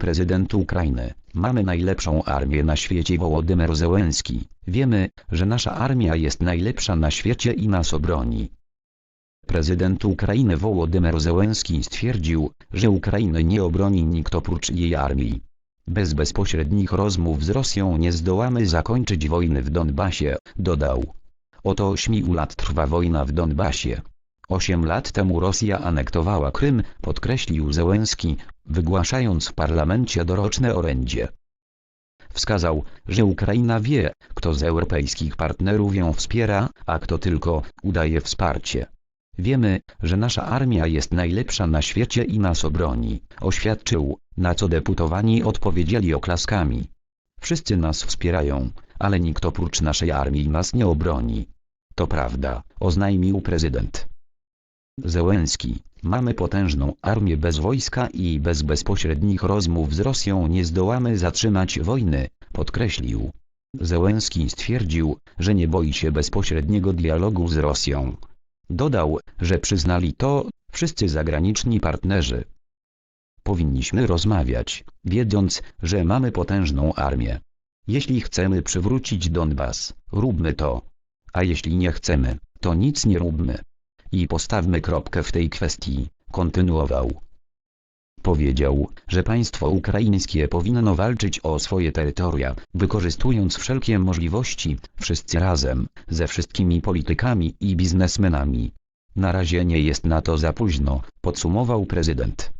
Prezydent Ukrainy, mamy najlepszą armię na świecie Wołodymyr Zełenski. Wiemy, że nasza armia jest najlepsza na świecie i nas obroni. Prezydent Ukrainy Wołodymyr Zełenski stwierdził, że Ukrainy nie obroni nikt oprócz jej armii. Bez bezpośrednich rozmów z Rosją nie zdołamy zakończyć wojny w Donbasie, dodał. Oto 8 lat trwa wojna w Donbasie. Osiem lat temu Rosja anektowała Krym, podkreślił Zełenski, wygłaszając w parlamencie doroczne orędzie. Wskazał, że Ukraina wie, kto z europejskich partnerów ją wspiera, a kto tylko udaje wsparcie. Wiemy, że nasza armia jest najlepsza na świecie i nas obroni, oświadczył, na co deputowani odpowiedzieli oklaskami. Wszyscy nas wspierają, ale nikt oprócz naszej armii nas nie obroni. To prawda, oznajmił prezydent. Zełenski, mamy potężną armię bez wojska i bez bezpośrednich rozmów z Rosją nie zdołamy zatrzymać wojny, podkreślił. Zełenski stwierdził, że nie boi się bezpośredniego dialogu z Rosją. Dodał, że przyznali to wszyscy zagraniczni partnerzy. Powinniśmy rozmawiać, wiedząc, że mamy potężną armię. Jeśli chcemy przywrócić Donbas, róbmy to. A jeśli nie chcemy, to nic nie róbmy. I postawmy kropkę w tej kwestii, kontynuował. Powiedział, że państwo ukraińskie powinno walczyć o swoje terytoria, wykorzystując wszelkie możliwości, wszyscy razem, ze wszystkimi politykami i biznesmenami. Na razie nie jest na to za późno, podsumował prezydent.